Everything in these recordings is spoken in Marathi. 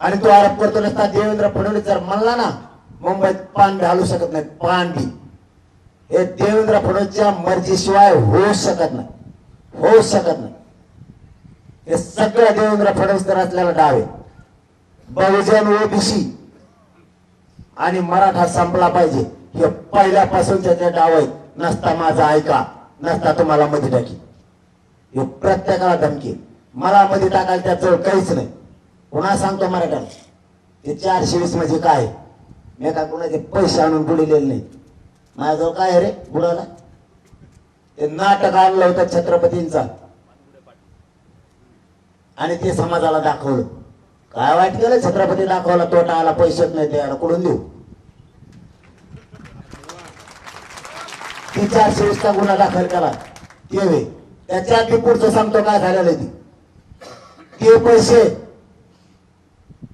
आणि तो आरोप करतो नसता देवेंद्र फडणवीस जर म्हणला ना मुंबईत पान घालू शकत नाही पांडी. हे देवेंद्र फडणवीसच्या मर्जीशिवाय होऊ शकत नाही. होऊ शकत नाही. हे सगळं देवेंद्र फडणवीस तर असलेला डाव आहे. बहुजन ओबीसी आणि मराठा संपला पाहिजे. हे पहिल्यापासून त्याचे डाव आहेत नसता माझा ऐका नसता तुम्हाला मध्ये टाकी. हे प्रत्येकाला धमकी मला मध्ये टाकायला त्याचं काहीच नाही. पुन्हा सांगतो मराठा ते चारशे वीस म्हणजे काय? मी का कुणाचे पैसे आणून बुडलेले नाही. माझ्याजवळ काय रे बुडाला ते नाटक आणलं होतं छत्रपतींचा. आणि ते समाजाला दाखवलं. काय वाईट केलं छत्रपती दाखवला तोटा आला पैसेच नाही त्याला कुठून देऊ? ती चारशे वीसचा गुन्हा दाखल केला. ते वे. त्याच्या आधी पुढचं सांगतो काय झालेलं ती. ते पैसे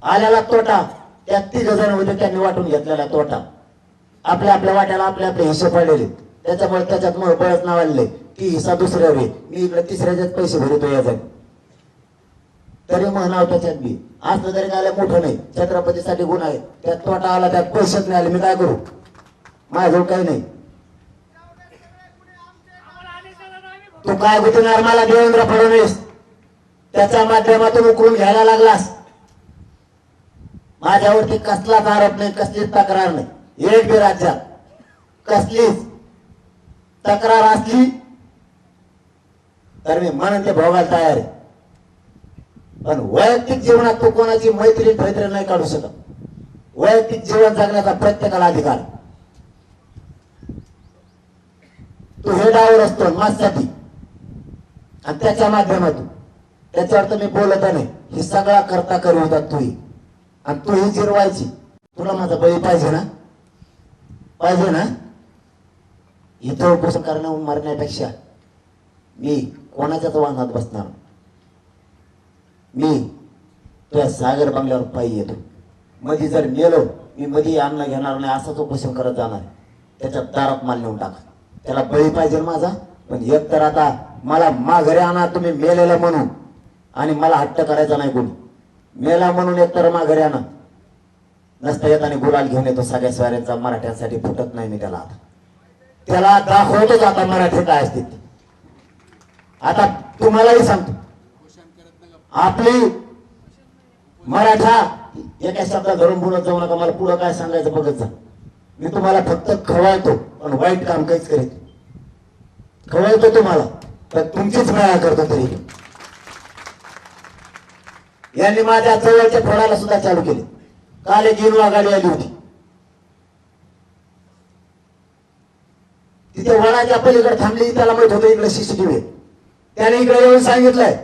आलेला तोटा. त्या तिघ जण होते त्यांनी वाटून घेतलेला तोटा. आपल्या आपल्या वाट्याला आपले आपले हिस्से पडलेले. त्याच्यामुळे त्याच्यात मग बळच नाव आलेले ती हिस्सा दुसऱ्यावर मी इकडे तिसऱ्याच्यात पैसे भरतो या तरी तरी नाव त्याच्यात बी. असलं तरी काय मोठं नाही. छत्रपतीसाठी गुन्हा आहे. त्यात तोटा आला त्यात पैसेच नाही आले. मी काय करू? माझ्याजवळ काही नाही. तू काय गुतणार मला देवेंद्र फडणवीस. त्याच्या माध्यमातून उकळून घ्यायला लागलास. माझ्यावरती कसलाच आरोप नाही कसलीच तक्रार नाही. एक बी राज्यात कसलीच तक्रार असली तर मी म्हणून ते भोगायला तयार आहे. पण वैयक्तिक जीवनात तू कोणाची मैत्री मैत्री नाही काढू शकत. वैयक्तिक जीवन जगण्याचा प्रत्येकाला अधिकार तो तू हे डावर असतो माझ्यासाठी. आणि त्याच्या माध्यमातून. त्याच्यावर तर मी बोलत नाही. हे सगळा करता करू होता तुही आणि तू ही जिरवायची. तुला माझा बळी पाहिजे ना? पाहिजे ना? इथं उपोषण करणं मरण्यापेक्षा मी कोणाच्याच वाहनात बसणार मी तुझ्या सागर बंगल्यावर पायी येतो. मध्ये जर मेलो मी मध्ये अन्न घेणार नाही असंच उपोषण करत जाणार त्याच्या दारात माल नेऊन टाका. त्याला बळी पाहिजे ना माझा? पण एक तर आता मला माघारी आणा तुम्ही मेलेलं म्हणून. आणि मला हट्ट करायचा नाही कोणी. मेला म्हणून एक तर माघारी आणा नसता येत आणि गुलाल घेऊन येतो सगळ्या स्वाऱ्यांचा मराठ्यांसाठी फुटत नाही मी त्याला आता. त्याला दाखवतोच आता मराठी काय असते आता तुम्हालाही सांगतो. आपली मराठा एका शब्दात धरून बोलत जाऊ नका मला पुढं काय सांगायचं बघत जा. मी तुम्हाला फक्त खवळतो पण वाईट काम काहीच करीत खवळतो तुम्हाला तर तुमचीच मेळा करतो तरी. यांनी माझ्या जवळच्या फळाला सुद्धा चालू केले. काल एक इनोवा गाडी आली होती. तिथे वडाच्या पलीकडे थांबली त्याला माहीत होतं इकडे सीसीटीव्ही त्याने इकडे येऊन सांगितलंय.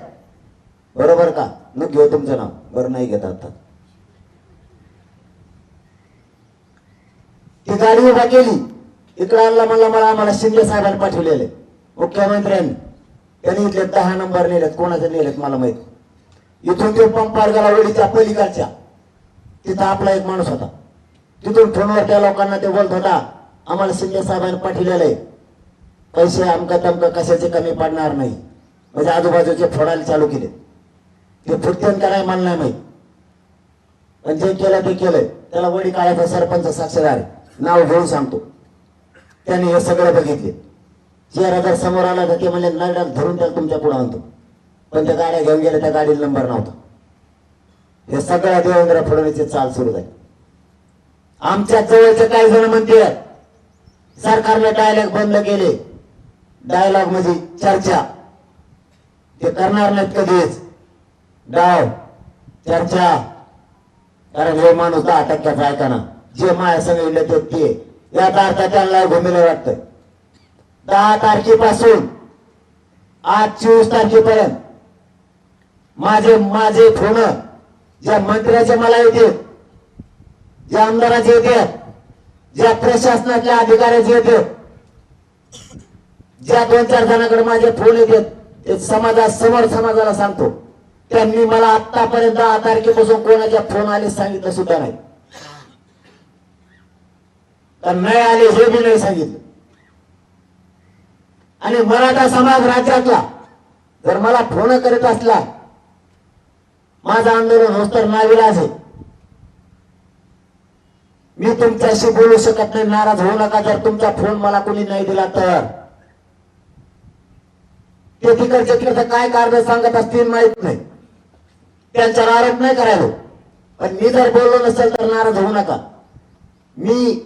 बरोबर का? न घेऊ हो तुमचं नाव. बरं नाही घेत आता. ती गाडी उभा केली. इकडे आणला म्हणला मला आम्हाला शिंदे साहेबांनी पाठवलेले मुख्यमंत्र्यांनी. त्यांनी इथले दहा नंबर नेलेत. कोणाचे नेलेत मला माहीत. इथून ते पंपार गेला वडीच्या पलीकडच्या. तिथं आपला एक माणूस होता. तिथून फोनवर त्या लोकांना ते बोलत होता आम्हाला शिंदे साहेबांनी पाठवलेलं आहे. पैसे अमका तमका कशाचे कमी पडणार नाही. म्हणजे आजूबाजूचे फोडायला चालू केले. ते फुटतेन का नाही नाही पण जे केलं ते केलंय त्याला वडी काळाचा सरपंच साक्षीदार नाव घेऊन सांगतो. त्याने हे सगळं बघितले. चेहरा जर समोर आला तर ते म्हणजे नरडात धरून त्याला तुमच्यापुढे आणतो. पण त्या गाड्या घेऊन गेल्या त्या गाडीला नंबर नव्हता. हे सगळ्या देवेंद्र फडणवीसची चाल सुरू झाली. आमच्या जवळचे काही जण म्हणते सरकारने डायलॉग बंद केले. डायलॉग म्हणजे चर्चा. ते करणार नाहीत कधीच. डाव चर्चा. कारण हे माणूस दहा टक्क्याचा ऐकाना जे माया सांगितलं ते ते. याचा अर्थ त्यांना घुमिले वाटतंय. दहा तारखेपासून आज चोवीस तारखेपर्यंत माझे माझे फोन ज्या मंत्र्याचे मला येते ज्या आमदाराचे येते ज्या प्रशासनातल्या अधिकाऱ्याचे येते ज्या दोन चार जणांकडे माझे फोन येतात ते समाजा समोर समाजाला सांगतो. त्यांनी मला आतापर्यंत दहा तारखेपासून कोणाच्या फोन आले सांगितलं सुद्धा नाही. तर नाही आले हे बी नाही सांगितलं. आणि मराठा समाज राज्यातला जर मला फोन करीत असला माझं आंदोलन होस्तर नाविलाज आहे. मी तुमच्याशी बोलू शकत नाही नाराज होऊ नका जर तुमचा फोन मला कोणी नाही दिला तर. ते तिकडचे तिकडचं काय कारण सांगत असतील माहीत नाही. त्यांच्यावर आरोप नाही करायला. पण मी जर बोललो नसेल तर नाराज होऊ नका. मी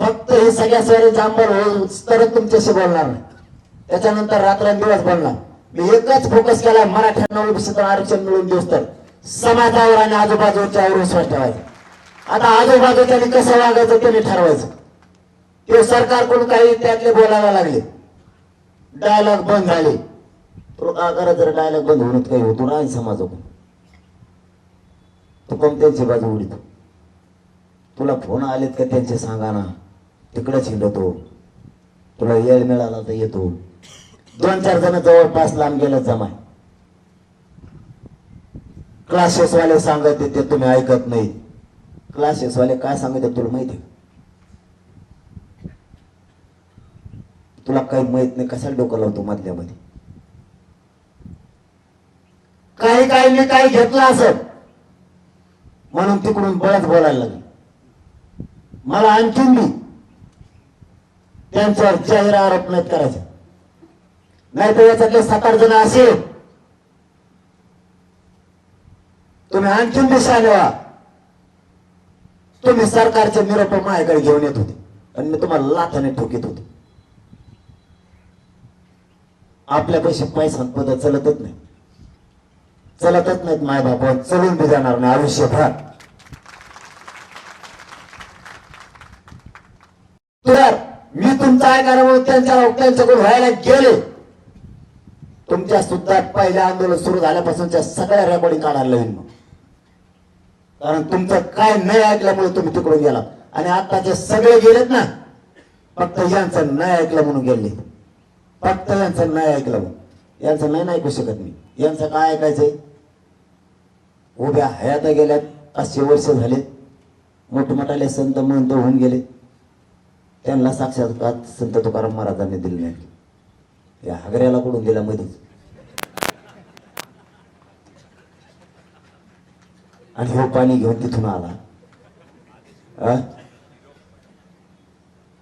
फक्त हे सगळ्या सगळे जांभर होऊन तरच तुमच्याशी बोलणार नाही. त्याच्यानंतर रात्रंदिवस बोलणार. मी एकच फोकस केला मराठ्यांना ओबीसीचं आरक्षण मिळून दिवस तर. समाजावर आणि आजूबाजूच्यावर विश्वास ठेवायचा. आता आजूबाजूच्यानी कसं वागायचं त्यांनी ठरवायचं. ते सरकारकडून काही त्यातले बोलायला लागले. डायलॉग बंद झाले. तो का जर डायलॉग बंद होण्यात काही होतो ना समाजाकडून. पण कोणत्यांची बाजू उडीतो? तुला फोन आलेत का त्यांचे सांगा ना तिकडेच हिंडतो तुला वेळ मिळाला तर येतो. दोन चार जण जवळपास लांब गेलं जमाय. क्लासेस वाले सांगत ते तुम्ही ऐकत नाही. क्लासेस वाले काय सांगत तुला माहिती तुला काही माहीत नाही कशाला डोकं लावतो मधल्यामध्ये? काही काही मी काही घेतलं असत म्हणून तिकडून बळच बोलायला लागले. मला आणखीन मी त्यांच्यावर जाहीर आरोप नाहीत करायचे. नाही तर याच्यातले सात आठ जण असे तुम्ही आणखीन दिशा व्हा तुम्ही सरकारचे निरोप माझ्याकडे घेऊन येत होते. आणि मी तुम्हाला लाथाने ठोकीत होते. आपल्यापाशी पैसा पद चलतच नाही चलतच नाहीत माय बाप चलून बी जाणार नाही आयुष्यभर. तर मी तुमचा ऐकायला म्हणून त्यांच्या त्यांच्याकडून व्हायला गेले. तुमच्या सुद्धा पहिल्या आंदोलन सुरू झाल्यापासूनच्या सगळ्या रेकॉर्डिंग काढायला लावीन मग. कारण तुमचं काय नाही ऐकल्यामुळे तुम्ही तिकडून गेला आणि आताचे सगळे गेलेत ना फक्त यांचं नाही ऐकलं म्हणून गेले. फक्त यांचं नाही ऐकलं म्हणून. यांचं नाही ऐकू शकत मी. यांचं काय ऐकायचंय? उभ्या हयात गेल्यात पाचशे वर्ष झाले मोठमोठाले संत महंत होऊन गेले. त्यांना साक्षात्कार संत तुकाराम महाराजांनी दिले नाही. या हगऱ्याला कुठून दिला मध्येच आणि हो पाणी घेऊन तिथून आला.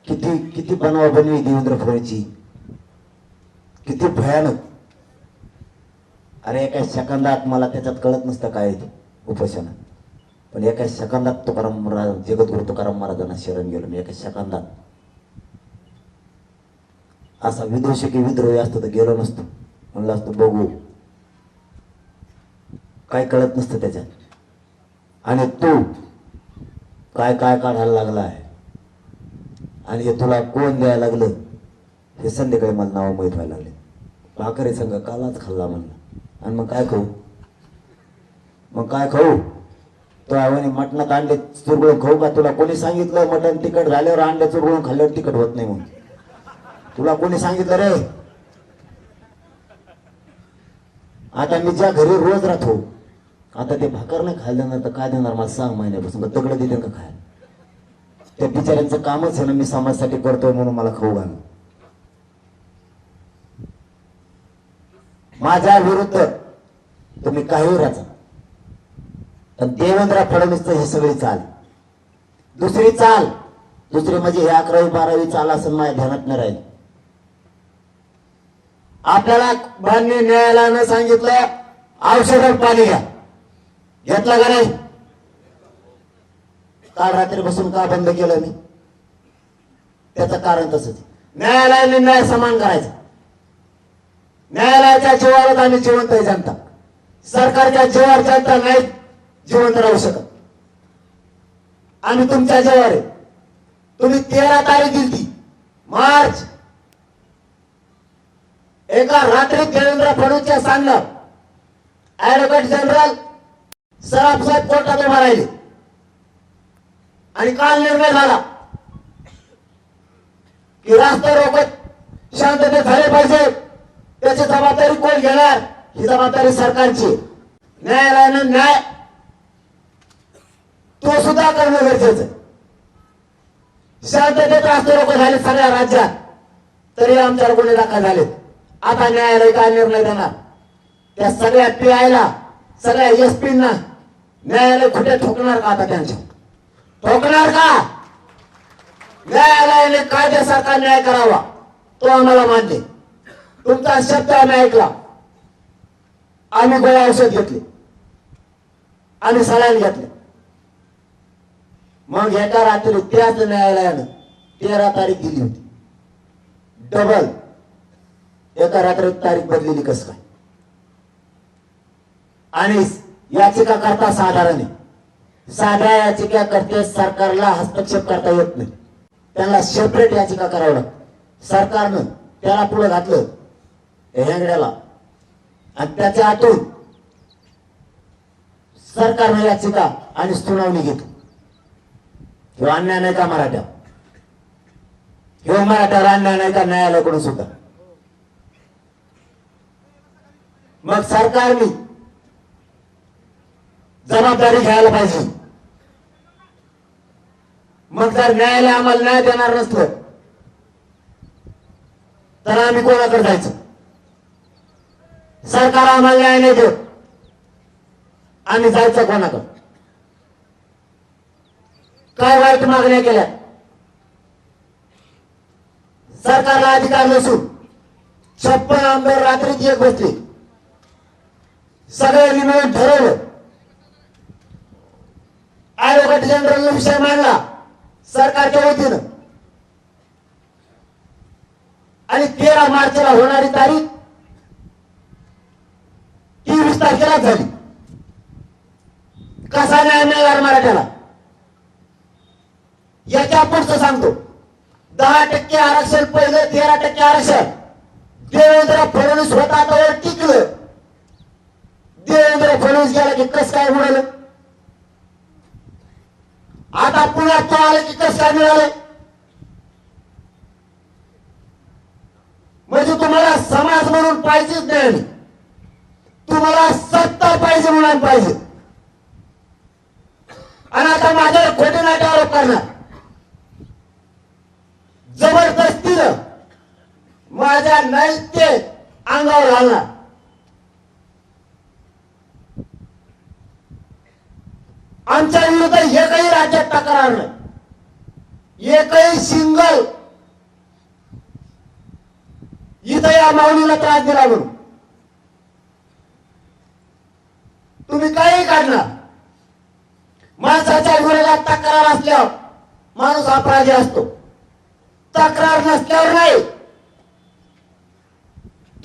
किती किती बनाव बनवी देवेंद्र फडणवीसची किती भयानक. अरे एका सेकंदात मला त्याच्यात कळत नसतं काय उपोषण. पण एका सेकंदात तुकाराम महाराज जगद्गुरु तुकाराम महाराजांना शरण गेलो मी एका सेकंदात. असा विद्रोह की विद्रोही असतो तर गेलो नसतो. म्हणलं असतो बघू. काय कळत नसतं त्याच्यात. आणि तू काय काय काढायला लागला आहे आणि हे तुला कोण द्यायला लागलं? हे संध्याकाळी मला नावं माहीत व्हायला लागले. भाकरी संघ कालाच खाल्ला म्हणलं. आणि मग काय खाऊ? मग काय खाऊ? तो आव्हाने मटणात अंडे चुरगळून खाऊ का? तुला कोणी सांगितलं मटण तिखट झाल्यावर अंडे चुरगळून खाल्ल्यावर तिखट होत नाही म्हणून? तुला कोणी सांगितलं रे? आता मी ज्या घरी रोज राहतो आता ते भाकर नाही खायला देणार तर काय देणार? मला सांग महिन्यापासून. तगडं देते का खाय त्या बिचाऱ्यांचं कामच आहे ना मी समाजासाठी करतोय म्हणून मला खाऊ घाल माझ्या विरुद्ध तुम्ही काही राचा. पण देवेंद्र फडणवीसचं हे सगळी चाल. दुसरी चाल दुसरी म्हणजे हे अकरावी बारावी चाल असं माझ्या ध्यानात न राहील. आपल्याला मान्य न्यायालयानं सांगितलं औषधात पाणी घ्या. घेतला का नाही? काल रात्री बसून का बंद केलं मी? त्याचं कारण तसंच. न्यायालयाने न्याय समान करायचा. न्यायालयाच्या जीवावर आम्ही जिवंत आहे जनता. सरकारच्या जीवावर जनता नाही जिवंत राहू शकत. आम्ही तुमच्या जीवावर आहे. तुम्ही तेरा तारीख दिली ती. मार्च. एका रात्री देवेंद्र फडणवीस सांगणार ऍडव्होकेट जनरल सराफ साहेब कोर्टात उभा राहिले आणि काल निर्णय झाला की रास्ता रोकत शांतते झाले पाहिजे. त्याची जबाबदारी कोण घेणार? ही जबाबदारी सरकारची. न्यायालयानं न्याय तो सुद्धा करणं गरजेचं. शांततेत रास्ते रोको झाले सगळ्या राज्यात. तरी आमच्यावर गुन्हे दाखल झाले आता न्यायालय काय निर्णय देणार? त्या सगळ्या पी आयला सगळ्या एस पीना न्यायालय कुठे ठोकणार का आता त्यांच्या ठोकणार का? न्यायालयाने कायद्यासारखा न्याय करावा. तो आम्हाला मान्य आहे. तुमचा शब्द आम्ही ऐकला. आम्ही गोळ्या औषध घेतले. आम्ही सलाईन घेतले. मग एका रात्री त्याच न्यायालयानं तेरा तारीख दिली होती. डबल. एका रात्रीत तारीख बदलेली कस काय? आणि याचिका करता साधारण आहे. साध्या याचिका करते सरकारला हस्तक्षेप करता येत नाही. त्यांना सेपरेट याचिका करावं लागतं सरकारनं त्याला पुढे घातलं. त्या हेंगड्याला. आणि त्याच्या आतून सरकारनं याचिका आणि सुनावणी घेतली. ह्यो अन्याय नाही का मराठ्या? ह्यो मराठ्यावर अन्याय नाही का न्यायालयाकडून सुद्धा? मग सरकारने जबाबदारी घ्यायला पाहिजे. मग जर न्यायालय आम्हाला न्याय देणार नसलं तर आम्ही कोणाकडे जायचं? सरकार आम्हाला न्याय नाही देत. आम्ही जायचं कोणाकडे? काय वाईट मागण्या केल्या? सरकारला अधिकार नसून छप्पन आमदार रात्रीत एक बसले. सगळ्यांनी मिळून ठरवलं ऍडव्होकेट जनरल विषय मांडला सरकारच्या वतीनं. आणि तेरा मार्चला होणारी तारीख तेवीस तारखेला झाली. कसा न्याय मिळणार मराठ्याला? याच्या पुढचं सांगतो. दहा टक्के आरक्षण पहिलं तेरा टक्के आरक्षण. देवेंद्र फडणवीस होता त्यावर टिकलं. देवेंद्र फडणवीस गेला की कस काय म्हणाल आता पुण्यात तो आलं की कस काय मिळालं म्हणजे तुम्हाला समाज म्हणून पाहिजेच नाही तुम्हाला सत्ता पाहिजे म्हणून पाहिजे. आणि आता माझ्यावर खोटे नाटे आरोप करणार. जबरदस्तीनं माझ्या नैत्य अंगावर घालणार. आमच्या विरुद्ध एकही राज्यात तक्रार नाही. एकही सिंगल इथं या माऊलीला त्रास दिला म्हणून. तुम्ही काही काढणार. माणसाच्या विरोधात तक्रार असल्यावर माणूस अपराधी असतो. तक्रार नसल्यावर नाही.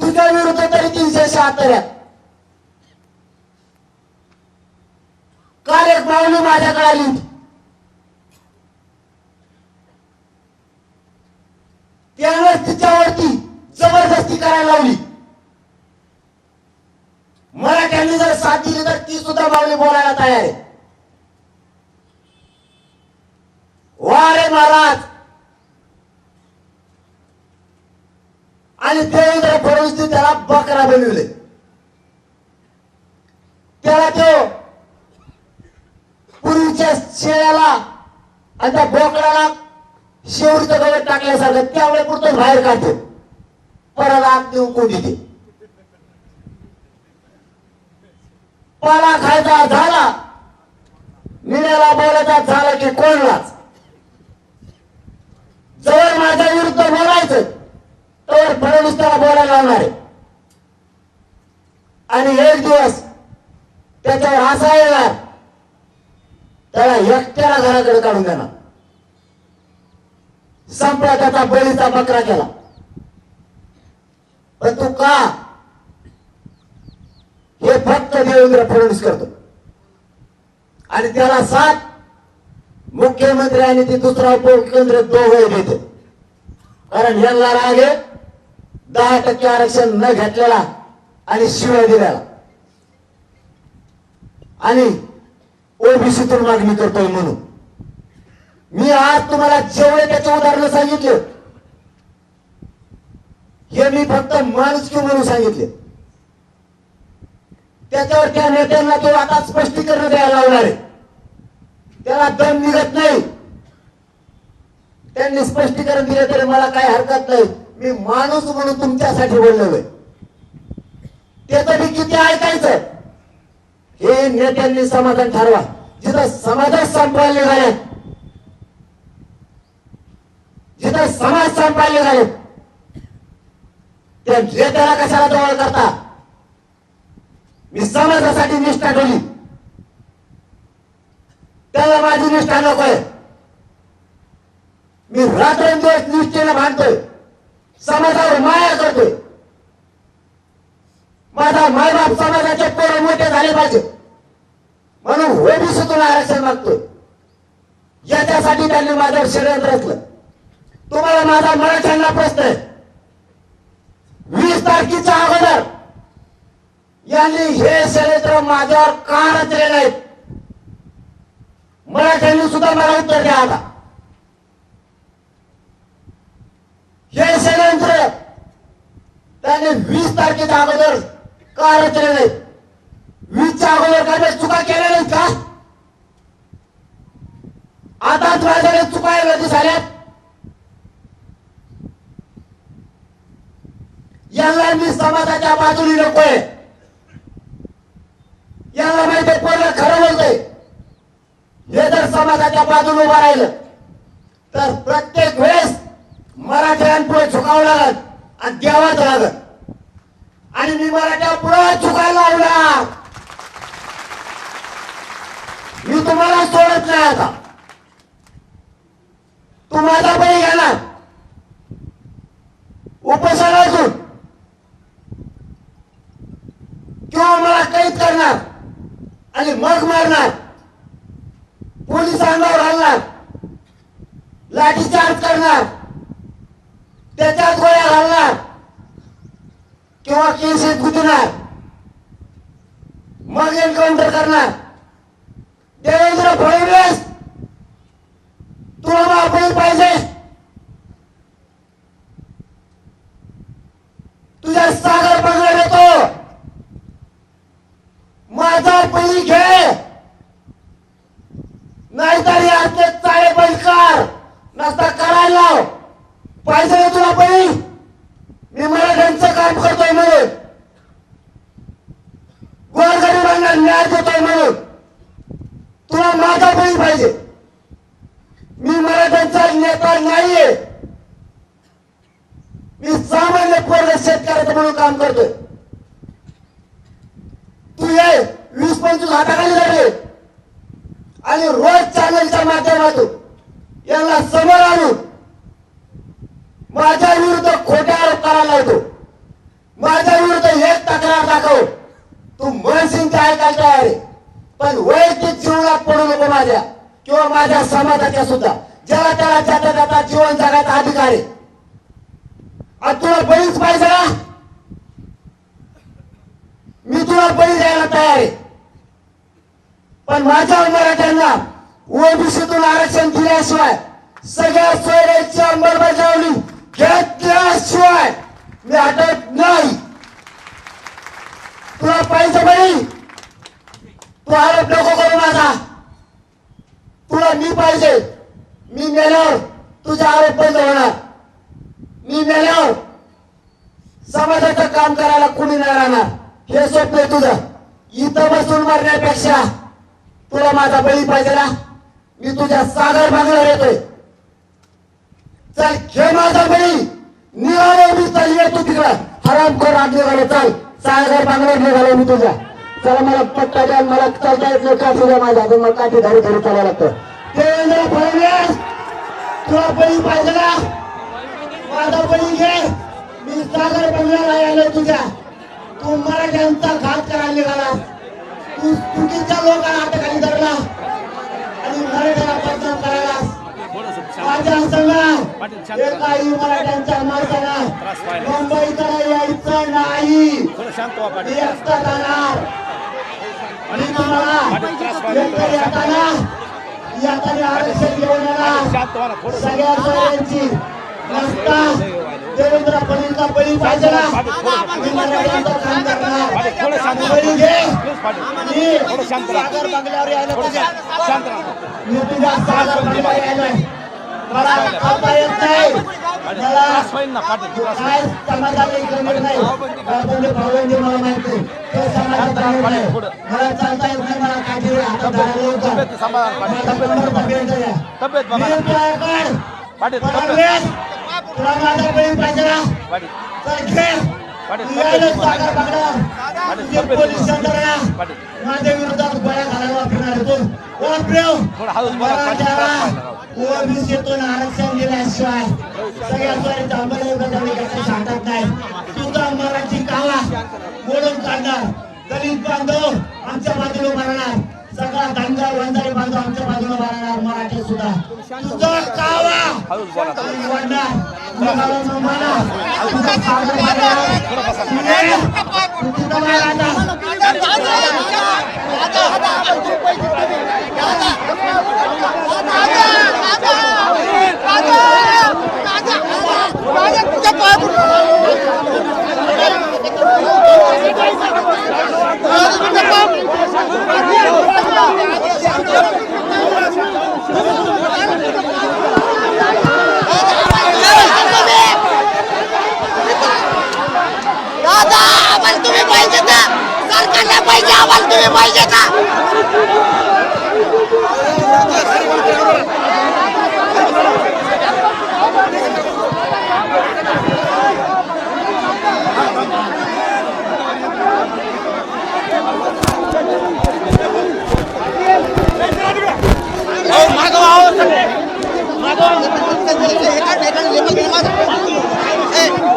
तुझ्या विरुद्ध तरी तीनशे शहात्तर काल एक पाहुणे माझ्याकडे आली होती. त्यावेळेस तिच्यावरती जबरदस्ती करायला लावली. मराठ्यांनी जर साथ दिली तर ती सुद्धा बावली बोलायला तयार आहे. वा रे महाराज. आणि देवेंद्र फडणवीस त्याला बकरा बनविले. त्याला तो पूर्वीच्या शेळ्याला आणि त्या बोकडाला शेवटीचं गवत टाकल्यासारखं त्यामुळे पुरतं बाहेर काढते. परत आत देऊन कोणी दे पाला खायचा झाला. निण्याला बोलायचा झाला की कोणलाच? जवळ माझ्या विरुद्ध बोलायचं तर फडणवीस त्याला बोलायला लावणार आहे. आणि एक दिवस त्याच्यावर असा येणार. त्याला एकट्याला घराकडे काढून देणार संपला त्याचा बळीचा बकरा केला पण तू का हे फक्त देवेंद्र फडणवीस करतो? आणि त्याला साथ मुख्यमंत्री आणि ते दुसरा उपमुख्यमंत्री दोघे देते. कारण यांना राग दहा टक्के आरक्षण न घेतलेला आणि शिवाय दिलेला. आणि ओबीसीतून मागणी करतोय म्हणून. मी आज तुम्हाला जेवढे त्याचे उदाहरण सांगितले हे मी फक्त माणुसकी म्हणून सांगितले. त्याच्यावर त्या नेत्यांना तो आता स्पष्टीकरण द्यायला लावणार आहे. त्याला दम निघत नाही. त्यांनी स्पष्टीकरण दिले तरी मला काही हरकत नाही. मी माणूस म्हणून तुमच्यासाठी बोललेलो आहे त्याचं मी किती ऐकायचं? हे नेत्यांनी समाधान ठरवा. जिथं समाजात संपवायला समाज संपायले झाले त्या नेत्याला कशाला जवळ करता? मी समाजासाठी निष्ठा ठेवली. त्याला माझी निष्ठा नकोय. मी रात्रंदिवस निष्ठेने भांडतोय. समाजावर माया करतोय. माझा मायबाप समाजाचे पोरं मोठे झाले पाहिजे. म्हणून ओबीसीतून आरक्षण मागतोय. याच्यासाठी त्यांनी माझ्यावर षडयंत्र रचलं. तुम्हाला माझा मराठ्यांना प्रश्न आहे. वीस तारखेच्या अगोदर यांनी हे षडयंत्र माझ्यावर का रचले नाहीत? मराठ्यांनी सुद्धा मला उत्तर द्या आता. हे षडयंत्र त्यांनी वीस तारखेच्या अगोदर का रचले नाहीत वीसच्या अगोदर काही चुका केल्या नाहीत का आता चुका चुकायला दिसाल्यात यांना मी समाजाच्या बाजूने नकोय यांना माहिती आहे कोण खरं बोलतोय हे जर समाजाच्या बाजूने उभं राहिलं तर प्रत्येक वेळेस मराठ्यांपुढे झुकावं लागत आणि द्यावाच लागत आणि मी मराठ्या पुढे चुकायला लावला. मी तुम्हाला सोडत नाही आता. तू माझा बळी घेणार उपोषणातून किंवा मला कैद करणार. आणि मग मारणार. पोलिसांवर हलणार लाठीचार्ज करणार. त्याच्यात गोळ्या घालणार. किंवा केसेस गुंतणार मग एन्काउंटर करणार. देवेंद्र फडणवीस तुला माफी पाहिजे. तुझ्या सागर बंगला येतो. माझा पहिली घे. नाहीतर याचे चाळे बहिष्कार नसता करायला पाहिजे तुला बळी मी मराठ्यांचं काम करतोय म्हणून. गोरगरिबांना न्याय देतोय म्हणून. तुला माझा बळी पाहिजे? मी मराठ्यांचा नेता नाहीये. मी सामान्य पोरग शेतकऱ्याचं म्हणून काम करतोय. तू ये वीस पंचवीस हाताखाली लागले आणि रोज चॅनलच्या माध्यमातून यांना समोर आणून माझ्या विरुद्ध खोटे आरोप करायला लावतो माझ्या विरुद्ध एक तक्रार दाखव. तू मन सिंगच्या ऐकायला तयार आहे. पण वैयक्तिक जीवनात पडू नको माझ्या. किंवा माझ्या समाजाच्या सुद्धा. ज्याला त्याला जाता जाता जीवन जगायचा अधिकार आहे. आज तुला बळीच पाहिजे ना मी तुला बळी द्यायला तयार आहे. पण माझ्या मराठ्यांना ओबीसीतून आरक्षण दिल्याशिवाय सगळ्या सोयऱ्याची अंमलबजावणी घेतल्याशिवाय मी हटत नाही तुला पाहिजे तू आरोप नको करू माझा. तुला मी पाहिजे. मी मेल्यावर तुझे आरोप बंद होणार. मी मेल्यावर समाजाचं काम करायला कुणी नाही राहणार. हे स्वप्न आहे तुझं. इथं बसून मरण्यापेक्षा तुला माझा बळी पाहिजे ना. मी तुझ्या सागर बांगल्यावर येतोय. चल घे माझा बळी. निघालो मी चल येतो तिकडं. हराम कर आणले चाल चल. सागर बांगल्यावर निघालो मी तुझ्या. चला मला पट्टा द्या मला चालता येत नाही. काठी द्या माझ्या. हातून मला काठी धरी धरी चालायला लागतं. देवेंद्र फडणवीस तुला बळी पाहिजे ना माझा बळी घे. मी सागर बंगल्याला आलो तुझ्या. तू मराठ्यांचा घात करायला निघाला. तू चुकीच्या लोकांना हाताखाली धरला. आणि मराठ्याला बदनाम करायला. माझ्या संघ एकाही मराठ्यांच्या माणसाला मुंबईकडे यायचं नाही. आरक्षण घेऊन सगळ्या देवेंद्र फडणवीसचा बळी पाहिजे. बळी घे. सागर बंगल्यावर यायला मला खाता येत नाही मला काय समाजाला इकडे नाही बापूने भावंडी मला माहिती तो समाजात नाही मला चालता येत नाही मला काठी हातात धरायला होता माझा नंबर तब्येत मी तुझ्याकडे काँग्रेस तुला माझा बहीण पाहिजे ना तर घे पोलीस यंत्रणा माझ्या विरोधात गोळ्या घालायला फिरणार होतो ओबीसीतून आरक्षण दिल्याशिवाय सगळ्या द्वारे अंमलबजावणी करता नाही तुझा मराठी कावा मोडून काढणार दलित बांधव आमच्या बाजूला मारणार सगळा धनगर वंजारी बांधव आमच्या बाजूला मारणार मराठी सुद्धा तुझा कावा वाढणार माना तुझा कावा দেবে ভাই কাকা Hey!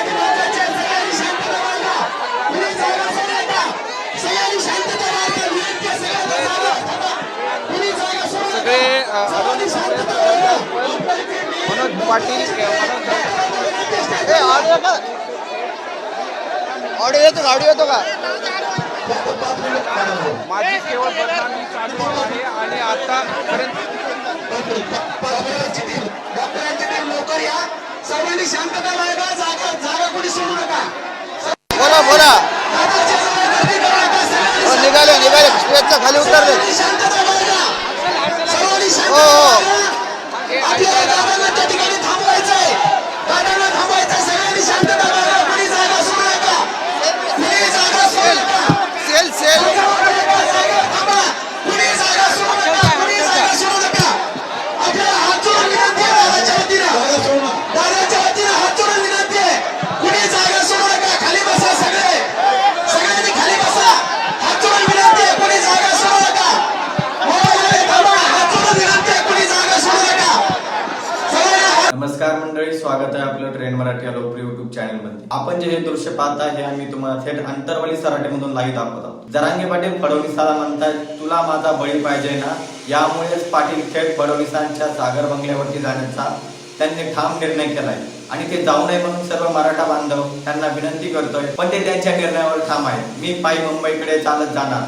मनोज पाटील ऑडिओ येतो का? ऑडिओ येतो का? माझी केवळ बदनामी चालू आहे आणि आता बोला बोला. हो, निघाले निघाले. खाली उतरले. मराठी या लोकप्रिय युट्यूब चॅनलमध्ये आपण जे हे दृश्य पाहता हे आम्ही तुम्हाला थेट अंतरवली सराटीमधून लाईव्ह दाखवत आहोत. जरांगे पाटील फडणवीसाला म्हणतात तुला माझा बळी पाहिजे ना. यामुळेच पाटील थेट फडणवीसांच्या सागर बंगल्यावरती जाण्याचा त्यांनी ठाम निर्णय केलाय. आणि ते जाऊ नये म्हणून सर्व मराठा बांधव त्यांना विनंती करतोय पण ते त्यांच्या निर्णयावर ठाम आहेत. मी पायी मुंबईकडे चालत जाणार.